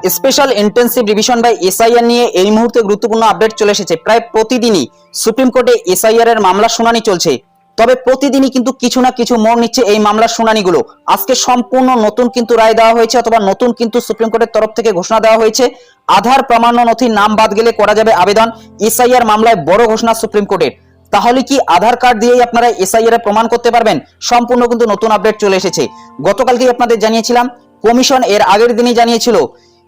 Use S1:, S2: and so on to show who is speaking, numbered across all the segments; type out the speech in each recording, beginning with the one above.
S1: Special intensive revision by SIR নিয়ে এই মুহূর্তে গুরুত্বপূর্ণ আপডেট চলে এসেছে প্রায় প্রতিদিনই সুপ্রিম কোর্টে এসআইআর এর মামলা শুনানি চলছে। তবে প্রতিদিনই কিন্তু কিছু না কিছু মোড় নিচ্ছে এই মামলার শুনানিগুলো। আজকে সম্পূর্ণ নতুন কিন্তু রায় দেওয়া হয়েছে অথবা নতুন কিন্তু সুপ্রিম কোর্টের তরফ থেকে ঘোষণা দেওয়া হয়েছে। আধার প্রামাণ্য নথির নাম বাদ গেলে করা যাবে আবেদন। এসআইআর মামলায় বড় ঘোষণা সুপ্রিম কোর্টের। তাহলে কি আধার কার্ড দিয়েই আপনারা এসআইআর এর প্রমাণ করতে পারবেন? সম্পূর্ণ কিন্তু নতুন আপডেট চলে এসেছে। গতকালকেই আপনাদের জানিয়েছিলাম, কমিশন এর আগের দিনই জানিয়েছিল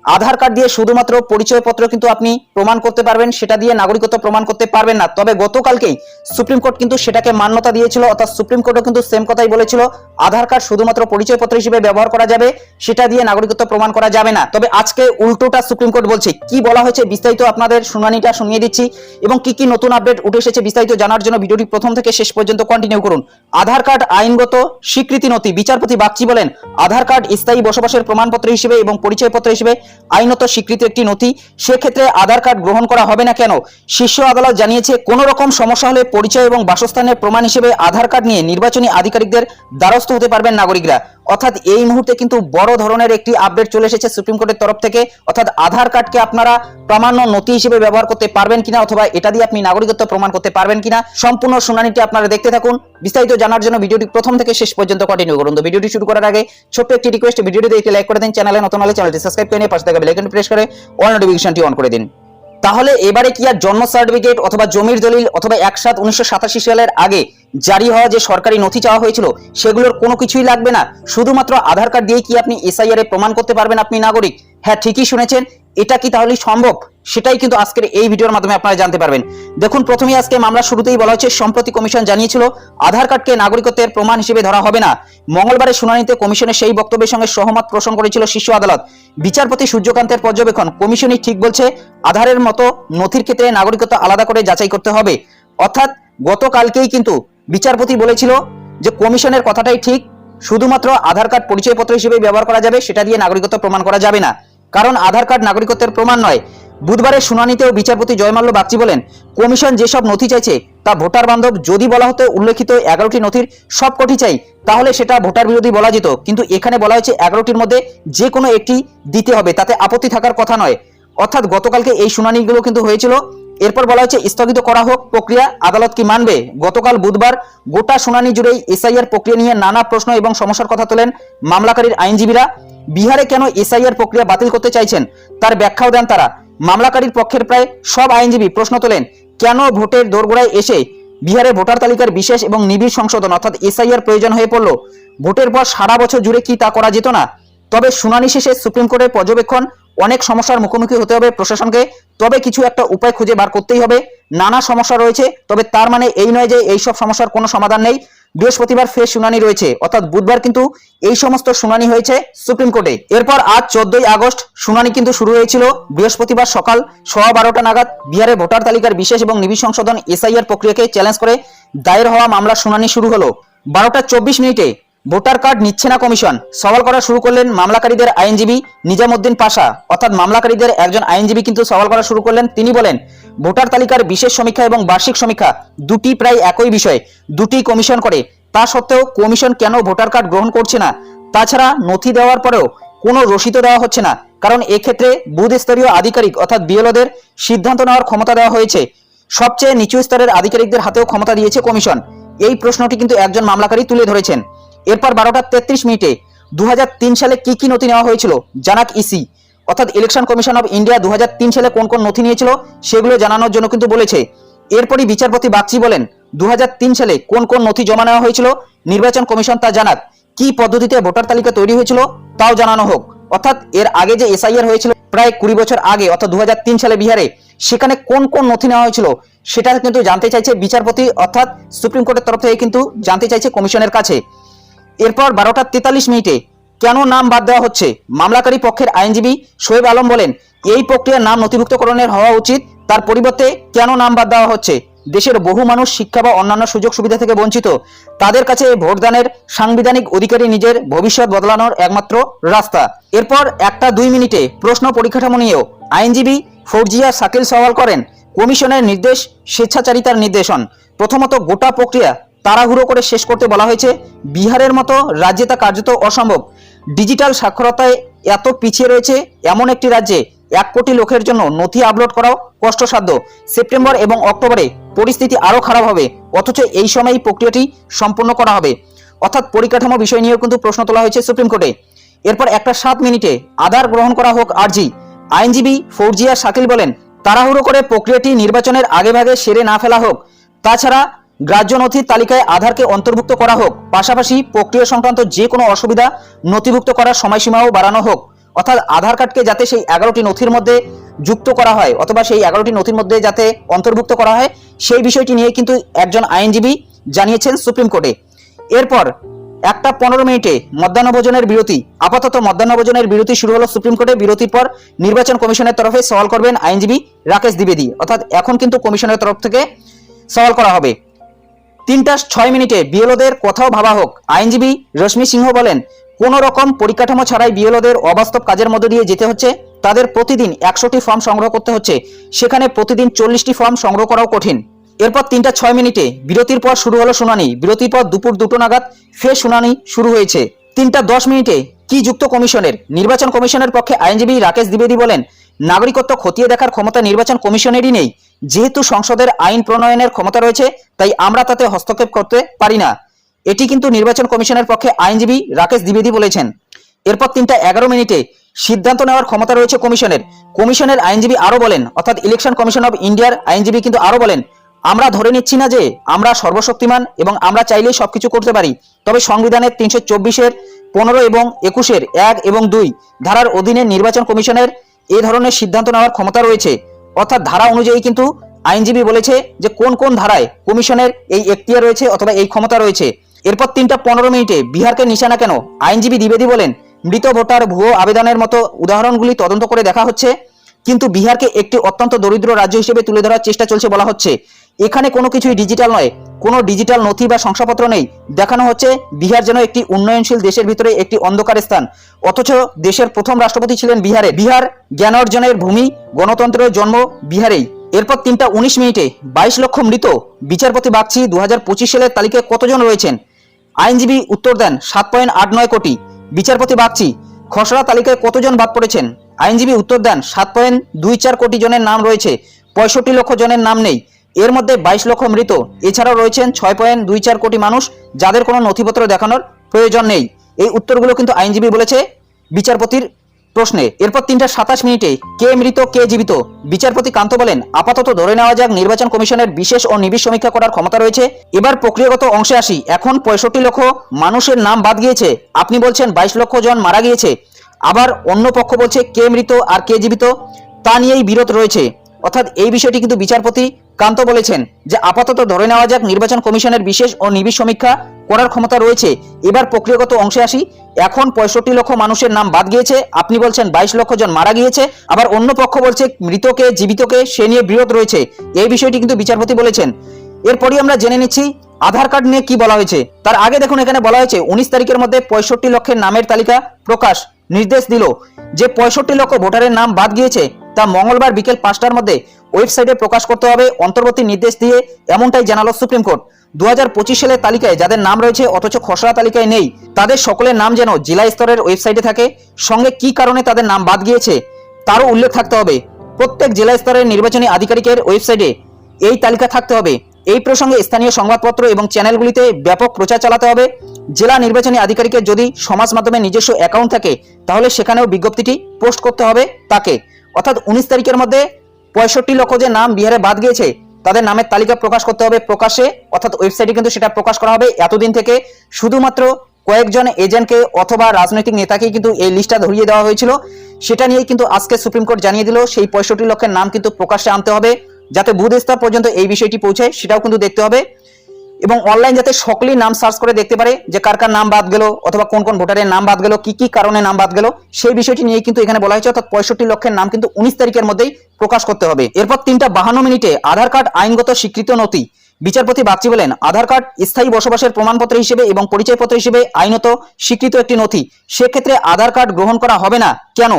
S1: আধার কার্ড দিয়ে শুধুমাত্র পরিচয়পত্র কিন্তু আপনি প্রমাণ করতে পারবেন, সেটা দিয়ে নাগরিকত্ব প্রমাণ করতে পারবেন না। তবে গতকালকেই সুপ্রিম কোর্ট কিন্তু সেটাকে মান্যতা দিয়েছিল, অর্থাৎ সুপ্রিম কোর্টও কিন্তু সেম কথাই বলেছিল, আধার কার্ড শুধুমাত্র পরিচয়পত্র হিসেবে ব্যবহার করা যাবে, সেটা দিয়ে নাগরিকত্ব প্রমাণ করা যাবে না। তবে আজকে উল্টোটা সুপ্রিম কোর্ট বলছে, কি বলা হয়েছে বিস্তারিত আপনাদের শুনানিটা শুনিয়ে দিচ্ছি, এবং কি কি নতুন আপডেট উঠে এসেছে বিস্তারিত জানার জন্য ভিডিওটি প্রথম থেকে শেষ পর্যন্ত কন্টিনিউ করুন। আধার কার্ড আইনগত স্বীকৃতি নথি, বিচারপতি বাগচি বলেন, আধার কার্ড স্থায়ী বসবাসের প্রমাণপত্র হিসেবে এবং পরিচয়পত্র হিসেবে আইনত স্বীকৃত একটি নথি, সেক্ষেত্রে আধার কার্ড গ্রহণ করা হবে না কেন? শীর্ষ আদালত জানিয়েছে, কোনো রকম সমস্যা হলে পরিচয় এবং বাসস্থানের প্রমাণ হিসেবে আধার কার্ড নিয়ে নির্বাচনী আধিকারিকদের দ্বারস্থ হতে পারবেন নাগরিকরা। অর্থাৎ এই মুহূর্তে কিন্তু বড় ধরনের একটি আপডেট চলে এসেছে সুপ্রিম কোর্টের তরফ থেকে। অর্থাৎ আধার কার্ডকে আপনারা প্রামাণ্য নথি হিসেবে ব্যবহার করতে পারবেন কিনা অথবা এটা দিয়ে আপনি নাগরিকত্ব প্রমাণ করতে পারবেন কিনা, সম্পূর্ণ শুনানিটি আপনারা দেখতে থাকুন। বিস্তারিত জানার জন্য ভিডিওটি প্রথম থেকে শেষ পর্যন্ত কন্টিনিউ করুন। তো ভিডিওটি শুরু করার আগে ছোট্ট একটি রিকোয়েস্ট ভিডিওটি দেখে লাইক করে দিন, চ্যানেলে নতুন হলে চ্যানেলটি সাবস্ক্রাইব করে নিয়ে পাশে থাকা বেল প্রেস করে অল নোটিফিকেশনটি অন করে দিন। তাহলে এবারে কি আর জন্ম সার্টিফিকেট অথবা জমির দলিল অথবা একসাথ উনিশশো সাতাশি সালের আগে জারি হওয়া যে সরকারি নথি চাওয়া হয়েছিল, সেগুলোর কোনো কিছুই লাগবে না। শুধুমাত্র আধার কার্ড দিয়ে কি আপনি এসআইআর এ প্রমাণ করতে পারবেন আপনি নাগরিক? হ্যাঁ ঠিকই শুনেছেন। এটা কি তাহলে সম্ভব? সেটাই কিন্তু আজকের এই ভিডিওর মাধ্যমে আপনারা জানতে পারবেন। দেখুন, প্রথমেই আজকে মামলা শুরুতেই বলা হচ্ছে সম্প্রতি কমিশন জানিয়েছিল, আধার কার্ডকে নাগরিকত্বের প্রমাণ হিসেবে ধরা হবে না। মঙ্গলবারের শুনানিতে কমিশনের সেই বক্তব্যের সঙ্গে সহমত পোষণ করেছিল শীর্ষ আদালত। বিচারপতি সূর্যকান্তের পর্যবেক্ষণ, কমিশনই ঠিক বলছে, আধারের মতো নথির ক্ষেত্রে নাগরিকত্ব আলাদা করে যাচাই করতে হবে। অর্থাৎ গতকালকেই কিন্তু বিচারপতি বলেছিল যে কমিশনের কথাটাই ঠিক, শুধুমাত্র আধার কার্ড পরিচয়পত্র হিসেবে ব্যবহার করা যাবে, সেটা দিয়ে নাগরিকত্ব প্রমাণ করা যাবে না। কারণ আধার কার্ড নাগরিকত্বের প্রমাণ নয়। বুধবারের শুনানিতেও বিচারপতি জয়মাল্য বাগচি বলেন, কমিশন যেসব নথি চাইছে, তা ভোটার বান্ধব যদি বলা হতো উল্লেখিত এগারোটি নথির সব সবকটি চাই, তাহলে সেটা ভোটার বিরোধী বলা যেত। কিন্তু এখানে বলা হয়েছে এগারোটির মধ্যে যে কোনো একটি দিতে হবে, তাতে আপত্তি থাকার কথা নয়। অর্থাৎ গতকালকে এই শুনানিগুলো কিন্তু হয়েছিল। এরপর বলা হয়েছে, স্থগিত করা হোক প্রক্রিয়া, আদালত কি মানবে? গতকাল বুধবার গোটা শুনানি জুড়েই এসআইআর প্রক্রিয়া নিয়ে নানা প্রশ্ন এবং সমস্যার কথা তোলেন মামলাকারীর আইনজীবীরা। বিহারে কেন এসআইআর প্রক্রিয়া বাতিল করতে চাইছেন? তার ব্যাখ্যাও দেন তারা। মামলাকারীর পক্ষের প্রায় সব আইনজীবী প্রশ্ন তোলেন, কেন ভোটের দোরগোড়ায় এসে বিহারে ভোটার তালিকার বিশেষ এবং নিবিড় সংশোধন অর্থাৎ এসআইআর প্রয়োজন হয়ে পড়ল? ভোটের পর সারা বছর জুড়ে কি তা করা যেত না? তবে শুনানি শেষে সুপ্রিম কোর্টের পর্যবেক্ষণ অনেক সমস্যার মুখোমুখি হতে হবে প্রশাসনকে, তবে কিছু একটা উপায় খুঁজে বার করতেই হবে। নানা সমস্যা রয়েছে, তবে তার মানে এই নয় যে এই সব সমস্যার কোনো সমাধান নেই। বৃহস্পতিবার ফের শুনানি রয়েছে, অর্থাৎ বুধবার কিন্তু এই সমস্ত শুনানি হয়েছে সুপ্রিম কোর্টে। এরপর আজ চোদ্দই আগস্ট শুনানি কিন্তু শুরু হয়েছিল। বৃহস্পতিবার সকাল সোয়া বারোটা নাগাদ বিহারে ভোটার তালিকার বিশেষ এবং নিবিড় সংশোধন এসআইআর প্রক্রিয়াকে চ্যালেঞ্জ করে দায়ের হওয়া মামলার শুনানি শুরু হলো। বারোটা চব্বিশ মিনিটে ভোটার কার্ড নিচ্ছে না কমিশন। সওয়াল করা শুরু করলেন মামলাকারীদের আইনজীবী নিজামুদ্দিন পাশা। অর্থাৎ মামলাকারীদের একজন আইনজীবী কিন্তু সওয়াল করা শুরু করলেন। তিনি বলেন, ভোটার তালিকার বিশেষ সমীক্ষা এবং বার্ষিক সমীক্ষা দুটি প্রায় একই বিষয়, দুটি কমিশন করে। তা সত্ত্বেও কমিশন কেন ভোটার কার্ড গ্রহণ করছে না? তাছাড়া নথি দেওয়ার পরেও কোনো রসিদও দেওয়া হচ্ছে না। কারণ এক্ষেত্রে বুথ স্তরীয় আধিকারিক অর্থাৎ বিএলওদের সিদ্ধান্ত নেওয়ার ক্ষমতা দেওয়া হয়েছে। সবচেয়ে নিচু স্তরের আধিকারিকদের হাতেও ক্ষমতা দিয়েছে কমিশন। এই প্রশ্নটি কিন্তু একজন মামলাকারী তুলে ধরেছেন। এরপর বারোটা তেত্রিশ মিনিটে দু হাজার তিন সালে কি কি নথি নেওয়া হয়েছিল? জানাক ইসি। অর্থাৎ ইলেকশন কমিশন অফ ইন্ডিয়া দু সালে কোন কোন নথি নিয়েছিল সেগুলো জানানোর জন্য কিন্তু বলেছে। এরপরই বিচারপতি বাগচি বলেন দু সালে কোন কোন নথি জমা নেওয়া হয়েছিল? নির্বাচন কমিশন তা জানাক, কি পদ্ধতিতে ভোটার তালিকা তৈরি হয়েছিল তাও জানানো হোক। অর্থাৎ এর আগে যে এসআইআর হয়েছিল প্রায় কুড়ি বছর আগে, অর্থাৎ দু হাজার তিন সালে বিহারে, সেখানে কোন কোন নথি নেওয়া হয়েছিল সেটা কিন্তু জানতে চাইছে বিচারপতি, অর্থাৎ সুপ্রিম কোর্টের তরফ থেকে কিন্তু জানতে চাইছে কমিশনের কাছে। এরপর বারোটা তেতাল্লিশ মিনিটে কেন নাম বাদ দেওয়া হচ্ছে? মামলাকারী পক্ষের আইনজীবী শোয়েব আলম বলেন, এই প্রক্রিয়ার নাম নথিভুক্তকরণের হওয়া উচিত, তার পরিবর্তে কেন নাম বাদ দেওয়া হচ্ছে? দেশের বহু মানুষ শিক্ষা বা অন্যান্য সুযোগ সুবিধা থেকে বঞ্চিত। তাদের কাছে ভোটদানের সাংবিধানিক অধিকারী নিজের ভবিষ্যৎ বদলানোর একমাত্র রাস্তা। এরপর একটা দুই মিনিটে প্রশ্ন পরিকাঠামো নিয়েও আইনজীবী ফৌজিয়া শাকিল সওয়াল করেন, কমিশনের নির্দেশ স্বেচ্ছাচারিতার নির্দেশন। প্রথমত গোটা প্রক্রিয়া তাড়াহুড়ো করে শেষ করতে বলা হয়েছে, বিহারের মতো রাজ্যে তা কার্যত অসম্ভব। ডিজিটাল সাক্ষরতায় এত পিছিয়ে রয়েছে এমন একটি রাজ্যে এক কোটি লোকের জন্য নথি আপলোড করাও কষ্টসাধ্য। সেপ্টেম্বর এবং অক্টোবরে পরিস্থিতি আরও খারাপ হবে, অথচ এই সময় প্রক্রিয়াটি সম্পন্ন করা হবে। অর্থাৎ পরিকাঠামো বিষয় নিয়েও কিন্তু প্রশ্ন তোলা হয়েছে সুপ্রিম কোর্টে। এরপর একটা সাত মিনিটে আধার গ্রহণ করা হোক আরজি আইনজীবী ফৌজিয়া শাকিল বলেন, তাড়াহুড়ো করে প্রক্রিয়াটি নির্বাচনের আগেভাগে সেরে না ফেলা হোক। তাছাড়া গ্রাহ্য নথির তালিকায় আধারকে অন্তর্ভুক্ত করা হোক, পাশাপাশি প্রক্রিয়া সংক্রান্ত যে কোনো অসুবিধা নথিভুক্ত করার সময়সীমাও বাড়ানো হোক। অর্থাৎ আধার কার্ডকে যাতে সেই এগারোটি নথির মধ্যে যুক্ত করা হয়, অথবা সেই এগারোটি নথির মধ্যে যাতে অন্তর্ভুক্ত করা হয়, সেই বিষয়টি নিয়ে কিন্তু একজন আইনজীবী জানিয়েছেন সুপ্রিম কোর্টে। এরপর একটা পনেরো মিনিটে মধ্যাহ্নভোজনের বিরতি, আপাতত মধ্যাহ্নভোজনের বিরতি শুরু হলো সুপ্রিম কোর্টে। বিরতির পর নির্বাচন কমিশনের তরফে সওয়াল করবেন আইনজীবী রাকেশ দ্বিবেদী। অর্থাৎ এখন কিন্তু কমিশনের তরফ থেকে সওয়াল করা হবে। তিনটা ছয় মিনিটে বিএলওদের কথাও ভাবা হোক। আইনজীবী রশ্মি সিংহ বলেন, কোন রকম পরিকাঠামো ছাড়াই বিএলওদের অবাস্তব কাজের মধ্য দিয়ে যেতে হচ্ছে। তাদের প্রতিদিন একশোটি ফর্ম সংগ্রহ করতে হচ্ছে। সেখানে প্রতিদিন চল্লিশটি ফর্ম সংগ্রহ করাও কঠিন। এরপর তিনটা ছয় মিনিটে বিরতির পর শুরু হলো শুনানি। বিরতির পর দুপুর দুটো নাগাদ ফের শুনানি শুরু হয়েছে। তিনটা দশ মিনিটে কি যুক্ত কমিশনের, নির্বাচন কমিশনের পক্ষে আইনজীবী রাকেশ দ্বিবেদী বলেন নাগরিকত্ব খতিয়ে দেখার ক্ষমতা নির্বাচন কমিশনেরই নেই। যেহেতু সংসদের আইন প্রণয়নের ক্ষমতা রয়েছে, তাই আমরা তাতে হস্তক্ষেপ করতে পারি না। এটি কিন্তু নির্বাচন কমিশনের পক্ষে আইনজীবী রাকেশ দ্বিবেদী বলেছেন। এরপর তিনটা এগারো মিনিটে সিদ্ধান্ত নেওয়ার ক্ষমতা রয়েছে কমিশনের। কমিশনের আইনজীবী আরও বলেন, অর্থাৎ ইলেকশন কমিশন অফ ইন্ডিয়ার আইনজীবী কিন্তু আরও বলেন, আমরা ধরে নিচ্ছি না যে আমরা সর্বশক্তিমান এবং আমরা চাইলেই সবকিছু করতে পারি। তবে সংবিধানের তিনশো চব্বিশের, পনেরো এবং একুশের, এক এবং দুই ধারার অধীনে নির্বাচন কমিশনের এ ধরনের সিদ্ধান্ত নেওয়ার ক্ষমতা রয়েছে। অর্থাৎ ধারা অনুযায়ী কিন্তু আইনজীবী বলেছে যে কোন কোন ধারায় কমিশনের এই এখতিয়ার রয়েছে অথবা এই ক্ষমতা রয়েছে। এরপর তিনটা পনেরো মিনিটে বিহারকে নিশানা কেন? আইনজীবী দ্বিবেদী বলেন, মৃত ভোটার ভুয়ো আবেদনের মতো উদাহরণগুলি তদন্ত করে দেখা হচ্ছে, কিন্তু বিহারকে একটি অত্যন্ত দরিদ্র রাজ্য হিসেবে তুলে ধরার চেষ্টা চলছে বলা হচ্ছে। এখানে কোনো কিছুই ডিজিটাল নয়। কোনো ডিজিটাল নথি বা শংসাপত্র নেই। দেখানো হচ্ছে বিহার যেন একটি উন্নয়নশীল দেশের ভিতরে একটি অন্ধকার স্থান। অথচ দেশের প্রথম রাষ্ট্রপতি ছিলেন বিহারে। বিহার জ্ঞান অর্জনের ভূমি গণতন্ত্রের জন্ম বিহারেই। এরপর তিনটা উনিশ মিনিটে বাইশ লক্ষ মৃত। বিচারপতি বাগচি দু সালের তালিকায় কতজন রয়েছেন? আইনজীবী উত্তর দেন সাত পয়েন্ট আট নয় কোটি। বিচারপতি বাগচি, খসড়া তালিকায় কতজন বাদ পড়েছেন? আইনজীবী উত্তর দেন সাত পয়েন্ট দুই চার কোটি জনের নাম রয়েছে। পঁয়ষট্টি লক্ষ জনের নাম নেই। এর মধ্যে বাইশ লক্ষ মৃত। এছাড়াও রয়েছেন ছয় পয়েন্ট দুই চার কোটি মানুষ যাদের কোনো নথিপত্র দেখানোর প্রয়োজন নেই। এই উত্তরগুলো কিন্তু আইনজীবী বলেছে বিচারপতির প্রশ্নে। এরপর তিনটা সাতাশ মিনিটে কে মৃত, কে জীবিত? বিচারপতি কান্ত বলেন, আপাতত ধরে নেওয়া যাক নির্বাচন কমিশনের বিশেষ ও নিবিড় সমীক্ষা করার ক্ষমতা রয়েছে। এবার প্রক্রিয়াগত অংশে আসি। এখন পঁয়ষট্টি লক্ষ মানুষের নাম বাদ গিয়েছে। আপনি বলছেন বাইশ লক্ষ জন মারা গিয়েছে। আবার অন্য পক্ষ বলছে কে মৃত আর কে জীবিত, তা নিয়েই বিরোধ রয়েছে। অর্থাৎ এই বিষয়টি কিন্তু বিচারপতি কান্ত বলেছেন যে আপাতত ধরে নেওয়া যাক নির্বাচন কমিশনের বিশেষ ও নিবিড় সমীক্ষা করার ক্ষমতা রয়েছে। এবার প্রক্রিয়াগত অংশে আসি। এখন পঁয়ষট্টি লক্ষ মানুষের নাম বাদ গিয়েছে। আপনি বলছেন বাইশ লক্ষ জন মারা গিয়েছে। আবার অন্য পক্ষ বলছে মৃতকে, জীবিতকে, সে নিয়ে বিরোধ রয়েছে। এই বিষয়টি কিন্তু বিচারপতি বলেছেন। এরপরই আমরা জেনে নিচ্ছি আধার কার্ড নিয়ে কি বলা হয়েছে? তার আগে দেখুন, এখানে বলা হয়েছে, উনিশ তারিখের মধ্যে পঁয়ষট্টি লক্ষের নামের তালিকা প্রকাশ, নির্দেশ দিল। যে পঁয়ষট্টি লক্ষ ভোটারের নাম বাদ গিয়েছে, তা মঙ্গলবার বিকেল পাঁচটার মধ্যে ওয়েবসাইটে প্রকাশ করতে হবে, অন্তর্বর্তী নির্দেশ দিয়ে এমনটাই জানালো সুপ্রিম কোর্ট। দু হাজার পঁচিশ সালের তালিকায় যাদের নাম রয়েছে, অথচ খসড়া তালিকায় নেই, তাদের সকলের নাম যেন জেলা স্তরের ওয়েবসাইটে থাকে, সঙ্গে কি কারণে তাদের নাম বাদ গিয়েছে, তারও উল্লেখ থাকতে হবে। প্রত্যেক জেলা স্তরের নির্বাচনী আধিকারিকের ওয়েবসাইটে এই তালিকা থাকতে হবে। এই প্রসঙ্গে স্থানীয় সংবাদপত্র এবং চ্যানেলগুলিতে ব্যাপক প্রচার চালাতে হবে। জেলা নির্বাচনী আধিকারিকের যদি সমাজ মাধ্যমে নিজস্ব অ্যাকাউন্ট থাকে, তাহলে সেখানেও বিজ্ঞপ্তিটি পোস্ট করতে হবে তাকে। অর্থাৎ উনিশ তারিখের মধ্যে পঁয়ষট্টি লক্ষ যে নাম বিহারে বাদ গিয়েছে, তাদের নামের তালিকা প্রকাশ করতে হবে প্রকাশে। অর্থাৎ ওয়েবসাইটে কিন্তু সেটা প্রকাশ করা হবে এতদিন থেকে। শুধুমাত্র কয়েকজন এজেন্টকে অথবা রাজনৈতিক নেতাকেই কিন্তু এই লিস্টটা ধরিয়ে দেওয়া হয়েছিল। সেটা নিয়েই কিন্তু আজকে সুপ্রিম কোর্ট জানিয়ে দিল, সেই পঁয়ষট্টি লক্ষের নাম কিন্তু প্রকাশ্যে আনতে হবে। যাতে বুধ স্তর পর্যন্ত এই বিষয়টি পৌঁছায়, সেটাও কিন্তু দেখতে হবে। এবং অনলাইন যাতে সকলেই নাম সার্চ করে দেখতে পারে যে কার কার নাম বাদ গেল অথবা কোন কোন ভোটারের নাম বাদ গেল, কি কি কারণে নাম বাদ গেল, সেই বিষয়টি নিয়ে কিন্তু এখানে বলা হয়েছে, অর্থাৎ পঁয়ষট্টি লক্ষের নাম কিন্তু উনিশ তারিখের মধ্যেই প্রকাশ করতে হবে। এরপর তিনটা বাহান্ন মিনিটে আধার কার্ড আইনগত স্বীকৃত নথি। বিচারপতি বাগচি বলেন, আধার কার্ড স্থায়ী বসবাসের প্রমাণপত্র হিসেবে এবং পরিচয়পত্র হিসেবে আইনত স্বীকৃত একটি নথি। সেক্ষেত্রে আধার কার্ড গ্রহণ করা হবে না। কেন?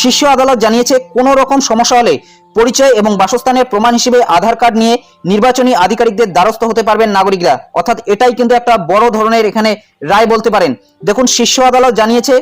S1: শীর্ষ আদালত জানিয়েছে, কোনো রকম সমস্যা হলে পরিচয় এবং বাসস্থানের প্রমাণ হিসেবে আধার কার্ড নিয়ে নির্বাচনী আধিকারিকদের দ্বারস্থ হতে পারবেন নাগরিকরা। অর্থাৎ এটাই কিন্তু একটা বড় ধরনের এখানে রায় বলতে পারেন। দেখুন, শীর্ষ আদালত জানিয়েছে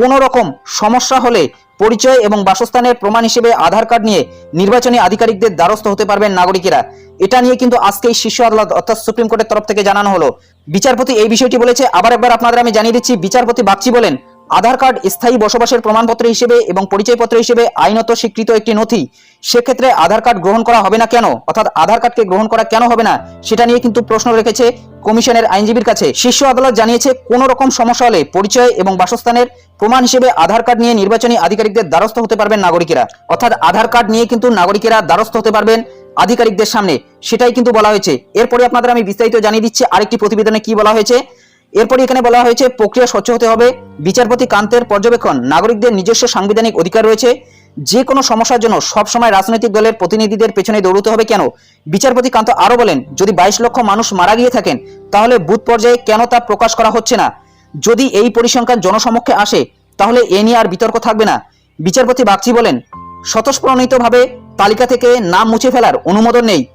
S1: কোনো রকম সমস্যা হলে পরিচয় এবং বাসস্থানের প্রমাণ হিসেবে আধার কার্ড নিয়ে নির্বাচনী আধিকারিকদের দ্বারস্থ হতে পারবেন নাগরিকেরা। এটা নিয়ে কিন্তু আজকে এই শীর্ষ আদালত, অর্থাৎ সুপ্রিম কোর্টের তরফ থেকে জানানো হলো। বিচারপতি এই বিষয়টি বলেছে। আবার একবার আপনাদের আমি জানিয়ে দিচ্ছি, বিচারপতি বাগচি বলেন আধার কার্ড স্থায়ী বসবাসের প্রমাণপত্র হিসেবে এবং পরিচয়পত্র হিসেবে আইনত স্বীকৃত একটি নথি। সেক্ষেত্রে আধার কার্ড গ্রহণ করা হবে না কেন? অর্থাৎ আধার কার্ডকে গ্রহণ করা কেন হবে না? সেটা নিয়ে কিন্তু প্রশ্ন রেখেছে কমিশনের আইনজীবীর কাছে। শীর্ষ আদালত জানিয়েছে, কোনো রকম সমস্যা হলে পরিচয় এবং বাসস্থানের প্রমাণ হিসেবে আধার কার্ড নিয়ে নির্বাচনী আধিকারিকদের দ্বারস্থ হতে পারবেন নাগরিকেরা। অর্থাৎ আধার কার্ড নিয়ে কিন্তু নাগরিকেরা দ্বারস্থ হতে পারবেন আধিকারিকদের সামনে। সেটাই কিন্তু বলা হয়েছে। এরপরে আপনাদের আমি বিস্তারিত জানিয়ে দিচ্ছি। আরেকটি প্রতিবেদনে কি বলা হয়েছে? এরপরে এখানে বলা হয়েছে, প্রক্রিয়া স্বচ্ছ হতে হবে। বিচারপতি কান্তের পর্যবেক্ষণ, নাগরিকদের নিজস্ব সাংবিধানিক অধিকার রয়েছে। যে কোনো সমস্যার জন্য সবসময় রাজনৈতিক দলের প্রতিনিধিদের পেছনে দৌড়তে হবে কেন? বিচারপতি কান্ত আরও বলেন, যদি বাইশ লক্ষ মানুষ মারা গিয়ে থাকেন, তাহলে বুথ পর্যায়ে কেন তা প্রকাশ করা হচ্ছে না? যদি এই পরিসংখ্যান জনসমক্ষে আসে, তাহলে এ নিয়ে আর বিতর্ক থাকবে না। বিচারপতি বাগচি বলেন, স্বতঃস্ফূর্ণিতভাবে তালিকা থেকে নাম মুছে ফেলার অনুমোদন নেই।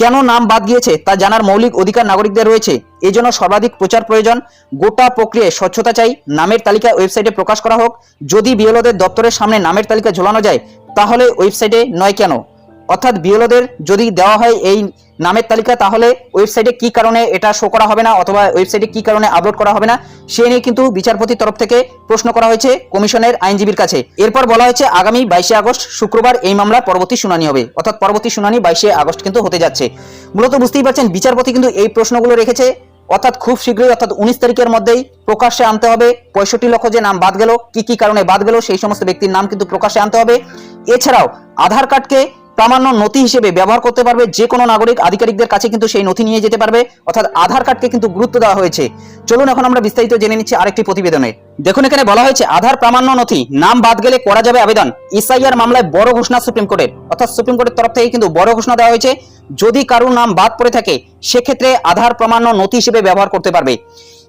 S1: কেন নাম বাদ গিয়েছে তা জানার মৌলিক অধিকার নাগরিকদের রয়েছে। এই জন্য সর্বাধিক প্রচার প্রয়োজন। গোটা প্রক্রিয়ায় স্বচ্ছতা চাই। নামের তালিকা ওয়েবসাইটে প্রকাশ করা হোক। যদি বিএলওদের দপ্তরের সামনে নামের তালিকা ঝোলানো যায়, তাহলে ওয়েবসাইটে নয় কেন? অর্থাৎ বিএলওদের যদি দেওয়া হয় এই নামের তালিকা, তাহলে ওয়েবসাইটে কি কারণে এটা শো করা হবে না অথবা ওয়েবসাইটে কি কারণে আপলোড করা হবে না, সে নিয়ে কিন্তু বিচারপতির তরফ থেকে প্রশ্ন করা হয়েছে কমিশনের আইনজীবীর কাছে। এরপর বলা হয়েছে, আগামী বাইশে আগস্ট, শুক্রবার এই মামলার পরবর্তী শুনানি হবে। অর্থাৎ পরবর্তী শুনানি বাইশে আগস্ট কিন্তু হতে যাচ্ছে। মূলত বুঝতেই পারছেন, বিচারপতি কিন্তু এই প্রশ্নগুলো রেখেছে। অর্থাৎ খুব শীঘ্রই, অর্থাৎ উনিশ তারিখের মধ্যেই প্রকাশ্যে আনতে হবে। পঁয়ষট্টি লক্ষ যে নাম বাদ গেল, কি কি কারণে বাদ গেল, সেই সমস্ত ব্যক্তির নাম কিন্তু প্রকাশ্যে আনতে হবে। এছাড়াও, আধার কার্ডকে প্রামাণ্য নথি হিসেবে ব্যবহার করতে পারবে যে কোনো নাগরিক, আধিকারিকদের কাছে কিন্তু সেই নথি নিয়ে যেতে পারবে। অর্থাৎ আধার কার্ডকে কিন্তু গুরুত্ব দেওয়া হয়েছে। চলুন এখন আমরা বিস্তারিত জেনে নিচ্ছি আরেকটি প্রতিবেদনে। দেখুন, এখানে বলা হয়েছে, আধার প্রামাণ্য নথি, নাম বাদ গেলে করা যাবে আবেদন। এসআইআর মামলায় বড় ঘোষণা সুপ্রিম কোর্টের। অর্থাৎ সুপ্রিম কোর্টের তরফ থেকে কিন্তু বড় ঘোষণা দেওয়া হয়েছে। যদি কারোর নাম বাদ পড়ে থাকে, সেক্ষেত্রে আধার প্রামাণ্য নথি হিসেবে ব্যবহার করতে পারবে।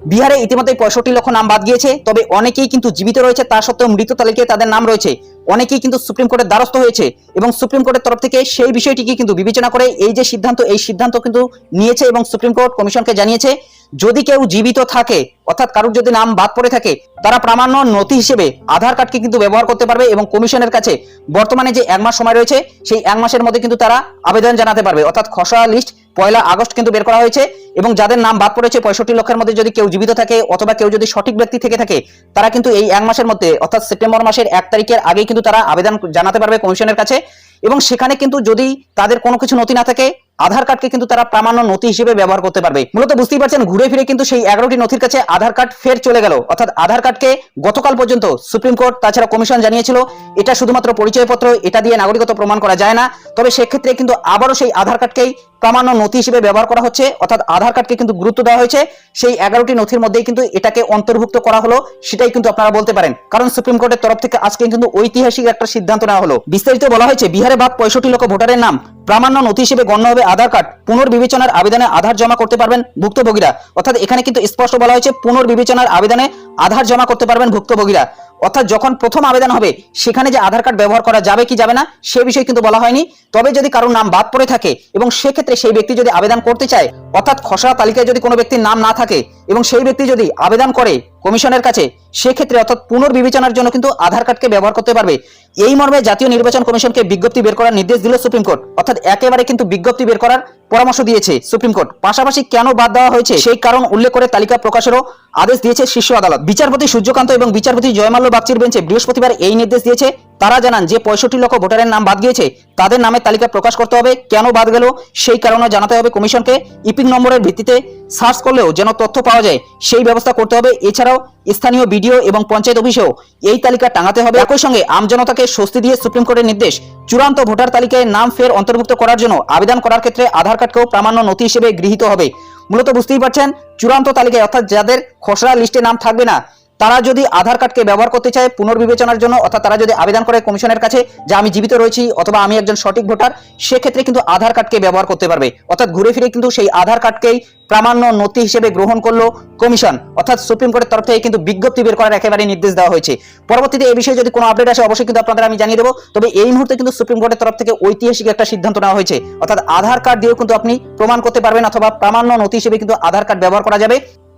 S1: বিহারে ইতিমধ্যে পঁয়ষট্টি লক্ষ নাম বাদ গিয়েছে, তবে অনেকেই কিন্তু জীবিত রয়েছে, তা সত্ত্বেও মৃত তালিকায় তাদের নাম রয়েছে। অনেকেই কিন্তু সুপ্রিম কোর্টের দ্বারস্থ হয়েছে এবং সুপ্রিম কোর্টের তরফ থেকে সেই বিষয়টিকে কিন্তু বিবেচনা করে এই যে সিদ্ধান্ত, এই সিদ্ধান্ত কিন্তু নিয়েছে এবং সুপ্রিম কোর্ট কমিশনকে জানিয়েছে, যদি কেউ জীবিত থাকে, অর্থাৎ কারোর যদি নাম বাদ পড়ে থাকে, তারা প্রামাণ্য নথি হিসেবে আধার কার্ডকে কিন্তু ব্যবহার করতে পারবে এবং কমিশনের কাছে বর্তমানে যে এক মাস সময় রয়েছে, সেই এক মাসের মধ্যে কিন্তু তারা আবেদন জানাতে পারবে। অর্থাৎ খসড়া লিস্ট পয়লা আগস্ট কিন্তু বের করা হয়েছে। এবং যাদের নাম বাদ পড়েছে পঁয়ষট্টি লক্ষের মধ্যে যদি কেউ জীবিত থাকে অথবা কেউ যদি সঠিক ব্যক্তি থেকে থাকে, তারা কিন্তু এই এক মাসের মধ্যে, অর্থাৎ সেপ্টেম্বর মাসের এক তারিখের আগেই কিন্তু তারা আবেদন জানাতে পারবে কমিশনের কাছে। এবং সেখানে কিন্তু যদি তাদের কোনো কিছু নথি না থাকে, আধার কার্ডকে কিন্তু তারা প্রামাণ্য নথি হিসেবে ব্যবহার করতে পারবে। মূলত বুঝতেই পারছেন, ঘুরে ফিরে কিন্তু সেই এগারোটি নথির কাছে আধার কার্ড ফের চলে গেল। অর্থাৎ আধার কার্ডকে গতকাল পর্যন্ত সুপ্রিম কোর্ট, তাছাড়া কমিশন জানিয়েছিল, এটা শুধুমাত্র পরিচয়পত্র, এটা দিয়ে নাগরিকত্ব প্রমাণ করা যায় না। তবে সেক্ষেত্রে কিন্তু আবারও সেই আধার কার্ডকেই প্রামাণ্য নথি হিসেবে ব্যবহার করা হচ্ছে। অর্থাৎ আধার কার্ডকে কিন্তু গুরুত্ব দেওয়া হয়েছে। সেই এগারোটি নথির মধ্যেই কিন্তু এটাকে অন্তর্ভুক্ত করা হলো, সেটাই কিন্তু আপনারা বলতে পারেন। কারণ সুপ্রিম কোর্টের তরফ থেকে আজকে কিন্তু ঐতিহাসিক একটা সিদ্ধান্ত নেওয়া হলো। বিস্তারিত বলা হয়েছে, বিহারে বাদ পঁয়ষট্টি লক্ষ ভোটারের নাম। প্রামাণ্য নথি হিসেবে গণ্য হবে আধার কার্ড পুনর্বিবেচনার আবেদনে আধার জমা করতে পারবেন ভুক্তভোগীরা। অর্থাৎ এখানে কিন্তু স্পষ্ট বলা হয়েছে, পুনর্বিবেচনার আবেদনে আধার জমা করতে পারবেন ভুক্তভোগীরা। অর্থাৎ যখন প্রথম আবেদন হবে, সেখানে যে আধার কার্ড ব্যবহার করা যাবে কি যাবে না, সে বিষয়ে কিন্তু বলা হয়নি। তবে যদি কারোর নাম বাদ পড়ে থাকে এবং সেক্ষেত্রে সেই ব্যক্তি যদি আবেদন করতে চায়, অর্থাৎ খসড়া তালিকায় যদি কোনো ব্যক্তির নাম না থাকে এবং সেই ব্যক্তি যদি আবেদন করে কমিশনের কাছে, সেক্ষেত্রে অর্থাৎ পুনর্বিবেচনার জন্য কিন্তু আধার কার্ডকে ব্যবহার করতে পারবে। এই মর্মে জাতীয় নির্বাচন কমিশনকে বিজ্ঞপ্তি বের করার নির্দেশ দিল সুপ্রিম কোর্ট। অর্থাৎ একেবারে কিন্তু বিজ্ঞপ্তি বের করার পরামর্শ দিয়েছে সুপ্রিম কোর্ট। পাশাপাশি কেন বাদ দেওয়া হয়েছে সেই কারণ উল্লেখ করে তালিকা প্রকাশেরও আদেশ দিয়েছে শীর্ষ আদালত। বিচারপতি সূর্যকান্ত এবং বিচারপতি জয়মাল্য বাগচির বেঞ্চে বৃহস্পতিবার এই নির্দেশ দিয়েছে তারা জানান যে পঁয়ষট্টি লক্ষ ভোটারের নাম বাদ গিয়েছে, তাদের নামের তালিকা প্রকাশ করতে হবে, কেন বাদ গেল, সেই কারণে জানাতে হবে কমিশনকে। ইপিং নম্বরের ভিত্তিতে সার্চ করলেও যেন তথ্য পাওয়া যায়, সেই ব্যবস্থা করতে হবে। এছাড়াও স্থানীয় বিডিও এবং পঞ্চায়েত অফিসেও এই তালিকা টাঙাতে হবে। একই সঙ্গে আমজনতাকে স্বস্তি দিয়ে সুপ্রিম কোর্টের নির্দেশ, চূড়ান্ত ভোটার তালিকায় নাম ফের অন্তর্ভুক্ত করার জন্য আবেদন করার ক্ষেত্রে আধার কার্ডকেও প্রামাণ্য নথি হিসেবে গৃহীত হবে। মূলত বুঝতেই পারছেন, চূড়ান্ত তালিকায় অর্থাৎ যাদের খসড়া লিস্টে নাম থাকবে না তারা যদি আধার কার্ডকে ব্যবহার করতে চায় পুনর্বিবেচনার জন্য, অর্থাৎ তারা যদি আবেদন করে কমিশনের কাছে যে আমি জীবিত রয়েছি অথবা আমি একজন সঠিক ভোটার, সেক্ষেত্রে কিন্তু আধার কার্ডকে ব্যবহার করতে পারবে। অর্থাৎ ঘুরে ফিরে কিন্তু সেই আধার কার্ডকেই প্রামাণ্য নথি হিসেবে গ্রহণ করল কমিশন। অর্থাৎ সুপ্রিম কোর্টের তরফ থেকে কিন্তু বিজ্ঞপ্তি বের করার একেবারে নির্দেশ দেওয়া হয়েছে। পরবর্তীতে এই বিষয়ে যদি কোনো আপডেট আসে, অবশ্যই কিন্তু আপনাদের আমি জানিয়ে দেবো। তবে এই মুহূর্তে কিন্তু সুপ্রিম কোর্টের তরফ থেকে ঐতিহাসিক একটা সিদ্ধান্ত নেওয়া হয়েছে। অর্থাৎ আধার কার্ড দিয়েও কিন্তু আপনি প্রমাণ করতে পারবেন অথবা প্রামাণ্য নথি হিসেবে কিন্তু আধার কার্ড ব্যবহার করা যাবে।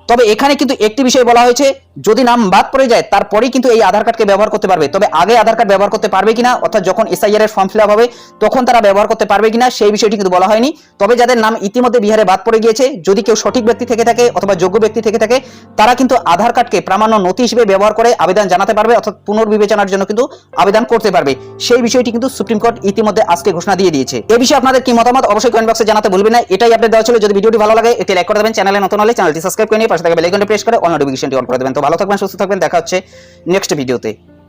S1: তবে এখানে কিন্তু একটি বিষয় বলা হয়েছে, যদি নাম বাদ পড়ে যায়, তারপরেই কিন্তু এই আধার কার্ডকে ব্যবহার করতে পারবে। তবে আগে আধার কার্ড ব্যবহার করতে পারবে কিনা, অর্থাৎ যখন এসআইআর এর ফর্ম ফিল হবে, তখন তারা ব্যবহার করতে পারবে কিনা, সেই বিষয়টি কিন্তু বলা হয়নি। তবে যাদের নাম ইতিমধ্যে বিহারে বাদ পড়ে গিয়েছে, যদি কেউ সঠিক ব্যক্তি থেকে থাকে অথবা যোগ্য ব্যক্তি থেকে থাকে, তারা কিন্তু আধার কার্ডকে প্রামাণ্য নথি হিসেবে ব্যবহার করে আবেদন জানাতে পারবে, অর্থাৎ পুনর্বিবেচনার জন্য কিন্তু আবেদন করতে পারবে। সেই বিষয়টি কিন্তু সুপ্রিম কোর্ট ইতিমধ্যে আজকে ঘোষণা দিয়ে দিয়েছে। এ বিষয়ে আপনাদের কি মতামত, অবশ্যই কমেন্ট বক্সে জানাতে ভুলবেন না। এটাই আপডেট দেওয়া ছিল। যদি ভিডিওটি ভালো লাগে এতে লাইক করে দেবেন। চ্যানেলে নতুন হলে চ্যানেলটি সাবস্ক্রাইব করে নিয়ে পাশে থাকা বেল আইকনটি প্রেস করে অল নোটিফিকেশনটি অন করে দেবেন। তো ভালো থাকবেন, সুস্থ থাকবেন, দেখা হচ্ছে নেক্সট ভিডিওতে